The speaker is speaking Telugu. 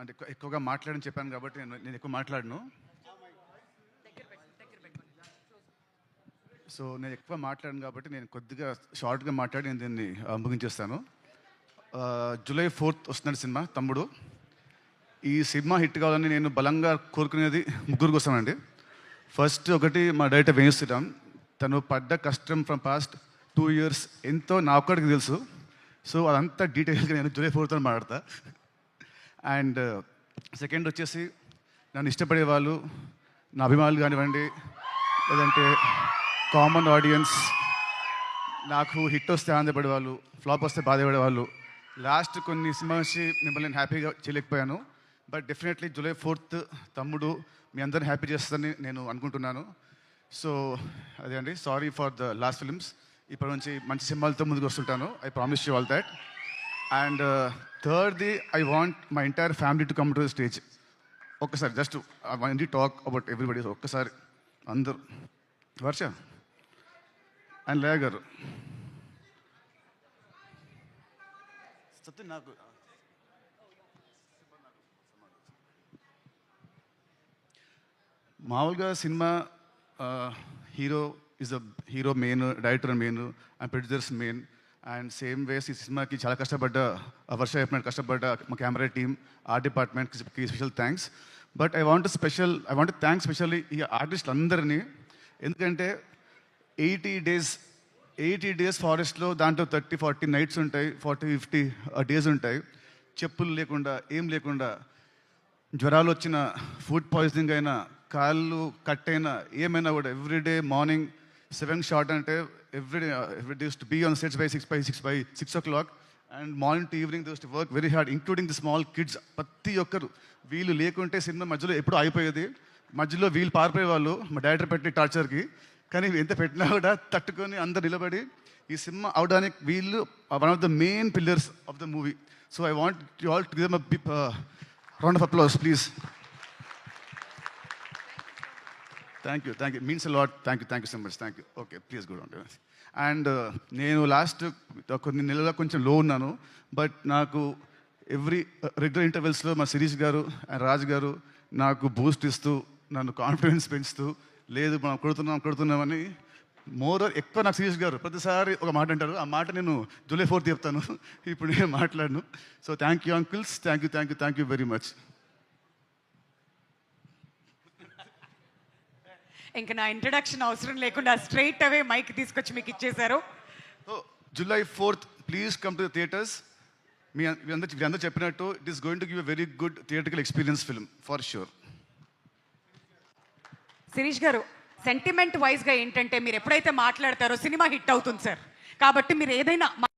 అంటే ఎక్కువగా మాట్లాడని చెప్పాను కాబట్టి నేను నేను ఎక్కువ మాట్లాడను. సో నేను ఎక్కువ మాట్లాడను కాబట్టి నేను కొద్దిగా షార్ట్గా మాట్లాడి నేను దీన్ని ముగించేస్తాను. జూలై ఫోర్త్ వస్తున్నాడు సినిమా తమ్ముడు. ఈ సినిమా హిట్ కావాలని నేను బలంగా కోరుకునేది ముగ్గురు వస్తానండి ఫస్ట్ ఒకటి మా డైరెక్టర్ వేయిస్తున్నాం తను పడ్డ కష్టం ఫ్రమ్ పాస్ట్ టూ ఇయర్స్ ఎంతో నా ఒక్కడికి తెలుసు. సో అదంతా డీటెయిల్గా నేను జూలై ఫోర్త్ మాట్లాడతా. అండ్ uh, సెకండ్ వచ్చేసి నన్ను ఇష్టపడే వాళ్ళు నా అభిమానులు కానివ్వండి లేదంటే కామన్ ఆడియన్స్ నాకు హిట్ వస్తే ఆనందపడే వాళ్ళు ఫ్లాప్ వస్తే బాధపడే వాళ్ళు. లాస్ట్ కొన్ని సినిమా నుంచి మిమ్మల్ని నేను హ్యాపీగా చేయలేకపోయాను. బట్ డెఫినెట్లీ జూలై ఫోర్త్ తమ్ముడు మీ అందరిని హ్యాపీ చేస్తుందని నేను అనుకుంటున్నాను. సో అదే అండి. Sorry for the last films ఇప్పటి నుంచి మంచి సినిమాలతో ముందుకు వస్తుంటాను. I promise you all that and థర్డ్ది I want my entire family to come to the stage ఒక్కసారి just I want talk about everybody ఒక్కసారి అందరూ. వర్ష అండ్ లేయ గారు. సత్యం నాకు మామూలుగా cinema hero is the hero main director main and producers main and same ways ఈ సినిమాకి చాలా కష్టపడ్డ ఆ వర్ష చెప్పినట్టు కష్టపడ్డ మా కెమెరా టీమ్ ఆర్ట్ డిపార్ట్మెంట్కి special thanks but I want special I want thanks specially ఈ ఆర్టిస్టులు అందరినీ. ఎందుకంటే ఎయిటీ డేస్ ఎయిటీ డేస్ ఫారెస్ట్లో దాంట్లో థర్టీ ఫార్టీ నైట్స్ ఉంటాయి ఫార్టీ ఫిఫ్టీ డేస్ ఉంటాయి. చెప్పులు లేకుండా ఏం లేకుండా జ్వరాలు వచ్చిన ఫుడ్ పాయిజనింగ్ అయినా కాళ్ళు కట్ అయినా ఏమైనా కూడా ఎవ్రీడే మార్నింగ్ సెవెన్ షార్ట్ అంటే everyday every days to be on sets by six by six by six o'clock and morning to evening those to work very hard including the small kids ప్రతి ఒక్కరు వీళ్ళు లేకుంటే సినిమా మధ్యలో ఎప్పుడు అయిపోయేది మధ్యలో వీళ్ళు పారిపోయే వాళ్ళు మా డైరెక్టర్ పెట్టి టార్చర్కి కానీ ఎంత పెట్టినా కూడా తట్టుకొని అందరు నిలబడి ఈ సినిమా అవడానికి వీళ్ళు one of the main pillars of the movie so I want you all to give round of applause please thank you thank you means lot thank you thank you so much thank you okay please good on and నేను లాస్ట్ కొన్ని నెలల కొంచెం uh, లో ఉన్నాను బట్ నాకు ఎవ్రీ రెగ్యులర్ ఇంటర్వెల్స్లో మా శిరీష్ గారు అండ్ రాజ్ గారు నాకు బూస్ట్ ఇస్తూ నన్ను కాన్ఫిడెన్స్ పెంచుతూ లేదు మనం కొడుతున్నాం కొడుతున్నామని మోర్ ఎక్కువ నాకు శిరీష్ గారు ప్రతిసారి ఒక మాట అంటారు. ఆ మాట నేను జూలై ఫోర్త్ చెప్తాను. ఇప్పుడు నేను మాట్లాడను. So thank you uncles thank you thank you thank you very much ఇంకా నా ఇంట్రడక్షన్ అవసరం లేకుండా స్ట్రైట్ అవే మైక్ తీసుకొచ్చి మీకు ఇచ్చేశారు. July fourth please come to theatres మీ అందరూ మీ అందరూ చెప్పినట్టు it is going to give very good theatrical experience film for sure Shirish గారు సెంటిమెంట్ వైజ్గా ఏంటంటే మీరు ఎప్పుడైతే మాట్లాడతారో సినిమా హిట్ అవుతుంది సార్. కాబట్టి మీరు ఏదైనా